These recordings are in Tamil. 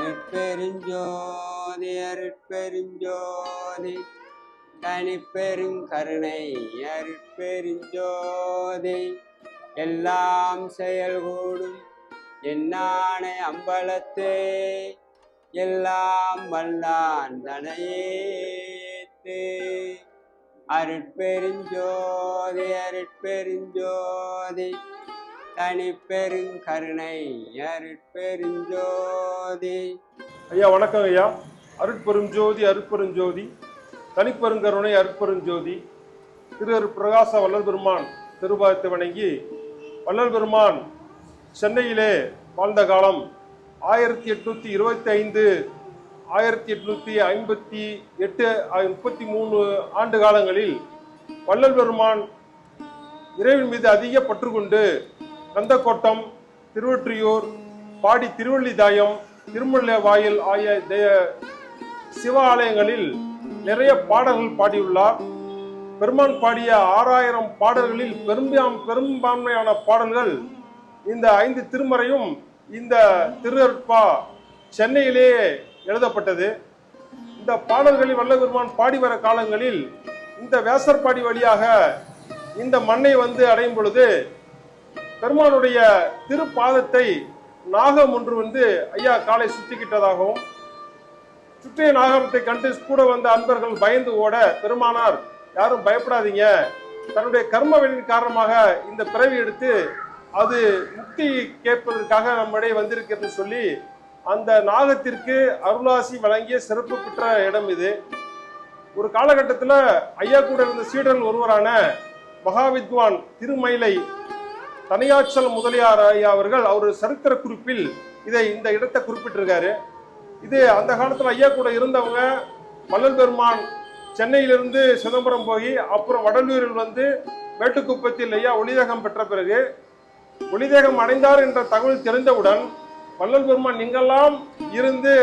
அருட்பெருஞ்சோதி அருட்பெருஞ்சோதி. தனிப்பெரும் கருணை அருட்பெருஞ்சோதி. எல்லாம் செயல்கூடும் என்னானை அம்பலத்தே. எல்லாம் வல்லான் தனையேத்து. அருட்பெருஞ்சோதி அருட்பெருஞ்சோதி. தனிப்பெருங்கருணை அருட்பெருஞ்சோதி ஐயா வணக்கம் ஐயா. அருட்பெருஞ்சோதி அருட்பெருஞ்சோதி. தனிப்பெருங்கருணை அருட்பெருஞ்சோதி. திரு பிரகாச வல்லல் பெருமான் திருபாதத்தை வணங்கி வல்லல் பெருமான் சென்னையிலே வாழ்ந்த காலம் ஆயிரத்தி எட்நூத்தி இருபத்தி ஐந்து ஆயிரத்தி எட்நூத்தி ஐம்பத்தி எட்டு முப்பத்தி மூணு ஆண்டு காலங்களில் வள்ளல் பெருமான் இறைவன் மீது அதிக பற்று கொண்டு கந்தக்கோட்டம் திருவொற்றியூர் பாடி திருவள்ளிதாயம் திருமல்ல வாயில் ஆகிய தே- சிவ ஆலயங்களில் நிறைய பாடல்கள் பாடியுள்ளார். பெருமான் பாடிய ஆறாயிரம் பாடல்களில் பெரும்பாம் பெரும்பான்மையான பாடல்கள் இந்த ஐந்து திருமறையும் இந்த திருவற்பா சென்னையிலேயே எழுதப்பட்டது. இந்த பாடல்களில் வல்லபெருமான் பாடி வர காலங்களில் இந்த வேசற்பாடி வழியாக இந்த மண்ணை வந்து அடையும் பொழுது பெருமானுடைய திருப்பாதத்தை நாகம் ஒன்று வந்து ஐயா காலை சுத்திக்கிட்டதாகவும் சுற்றிய நாகரத்தை கண்டு கூட வந்த அன்பர்கள் பயந்து ஓட பெருமானார் யாரும் பயப்படாதீங்க. தன்னுடைய கர்மவினின் காரணமாக இந்த பிறவி எடுத்து அது முக்தி கேட்பதற்காக நம்மிடையே வந்திருக்கிறது சொல்லி அந்த நாகத்திற்கு அருளாசி வழங்கிய சிறப்பு பெற்ற இடம் இது. ஒரு காலகட்டத்தில் ஐயா கூட இருந்த சீடர்கள் ஒருவரான மகாவித்வான் திருமயிலை தனியாச்சல் முதலியார் ஐயா அவர்கள் அவர் சரித்திர குறிப்பில் இதை இந்த இடத்தை குறிப்பிட்டிருக்காரு. இது அந்த காலத்தில் ஐயா கூட இருந்தவங்க மல்லல் பெருமான் சென்னையிலிருந்து சிதம்பரம் போய் அப்புறம் வடலூரில் வந்து மேட்டுக்குப்பத்தில் ஐயா ஒளிதேகம் பெற்ற பிறகு ஒளிதேகம் அடைந்தார் என்ற தகவல் தெரிந்தவுடன் வள்ளல் பெருமான் எங்கெல்லாம் இருந்து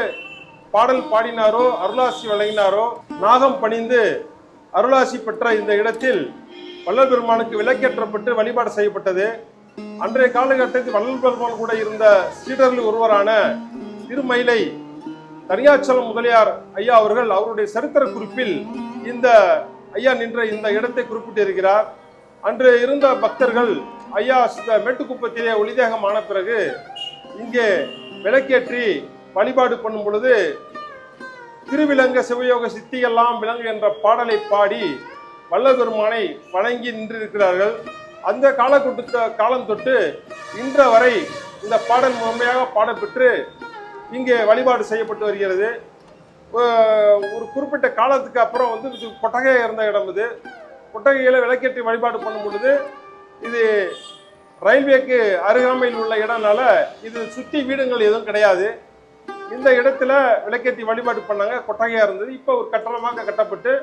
பாடல் பாடினாரோ அருளாசி வழங்கினாரோ நாகம் பணிந்து அருளாசி பெற்ற இந்த இடத்தில் வள்ளல் பெருமானுக்கு விலக்கேற்றப்பட்டு வழிபாடு செய்யப்பட்டது. அன்றைய காலகட்டத்தில் வள்ளல் பெருமான் கூட இருந்த சீடரில் ஒருவரான திருமயிலை தனியாச்சலம் முதலியார் ஐயா அவர்கள் அவருடைய சரித்திர குறிப்பில் இந்த ஐயா நின்ற இந்த இடத்தை குறிப்பிட்டிருக்கிறார். அன்று இருந்த பக்தர்கள் ஐயா மேட்டுக்குப்பத்திலே ஒளிதேகம் ஆன பிறகு இங்கே விளக்கேற்றி வழிபாடு பண்ணும் பொழுது திருவிலங்க சிவயோக சித்தியெல்லாம் விலங்கு என்ற பாடலை பாடி வள்ளல் பெருமானை வணங்கி நின்றிருக்கிறார்கள். அந்த காலகட்ட காலம் தொட்டு இன்ற வரை இந்த பாடல் முழுமையாக பாடப்பெற்று இங்கே வழிபாடு செய்யப்பட்டு வருகிறது. ஒரு குறிப்பிட்ட காலத்துக்கு அப்புறம் வந்து இது கொட்டகையாக இருந்த இடம் இது. கொட்டகையில் விளக்கேற்றி வழிபாடு பண்ணும் பொழுது இது ரயில்வேக்கு அருகாமையில் உள்ள இடம்னால இது சுற்றி வீடுகள் எதுவும் கிடையாது. இந்த இடத்துல விளக்கேற்றி வழிபாடு பண்ணாங்க. கொட்டகையாக இருந்தது. இப்போ ஒரு கட்டணமாக கட்டப்பட்டு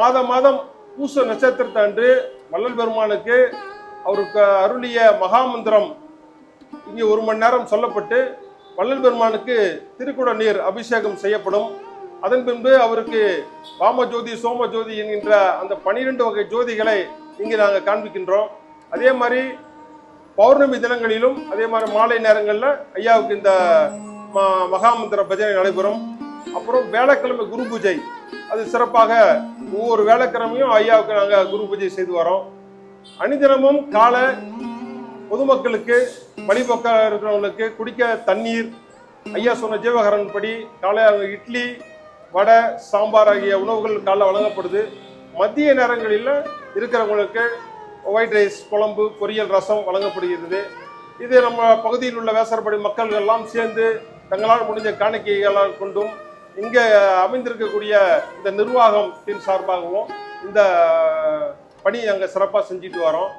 மாதம் மாதம் பூச நட்சத்திரத்தை அன்று வள்ளல் பெருமானுக்கு அவருக்கு அருளிய மகாமந்திரம் இங்கே ஒரு மணி நேரம் சொல்லப்பட்டு வள்ளல் பெருமானுக்கு திருக்குட நீர் அபிஷேகம் செய்யப்படும். அதன் பின்பு அவருக்கு வாமஜோதி சோமஜோதி என்கின்ற அந்த பனிரெண்டு வகை ஜோதிகளை இங்கே நாங்கள் காண்பிக்கின்றோம். அதே மாதிரி பௌர்ணமி தினங்களிலும் அதே மாதிரி மாலை நேரங்களில் ஐயாவுக்கு இந்த ம- மகாமந்திர பஜனை நடைபெறும். அப்புறம் வேலைக்கிழமை குரு பூஜை. அது சிறப்பாக ஒவ்வொரு வேலைக்கிழமையும் ஐயாவுக்கு நாங்கள் குரு பூஜை செய்து வரோம். அணிதினமும் காலை பொதுமக்களுக்கு வழிபோக்க இருக்கிறவங்களுக்கு குடிக்க தண்ணீர் ஐயா சொன்ன ஜீவகரன் படி காலை இட்லி வடை சாம்பார் ஆகிய உணவுகள் காலைல வழங்கப்படுது. மதிய நேரங்களில் இருக்கிறவங்களுக்கு ஒயிட் ரைஸ் குழம்பு பொரியல் ரசம் வழங்கப்படுகிறது. இது நம்ம பகுதியில் உள்ள வேசரப்படி மக்கள் எல்லாம் சேர்ந்து தங்களால் முடிஞ்ச காணிக்கைகளால் கொண்டும் இங்கே அமைந்திருக்கக்கூடிய இந்த நிர்வாகத்தின் சார்பாகவும் இந்த பணி அங்கே சிறப்பாக செஞ்சுட்டு வரோம்.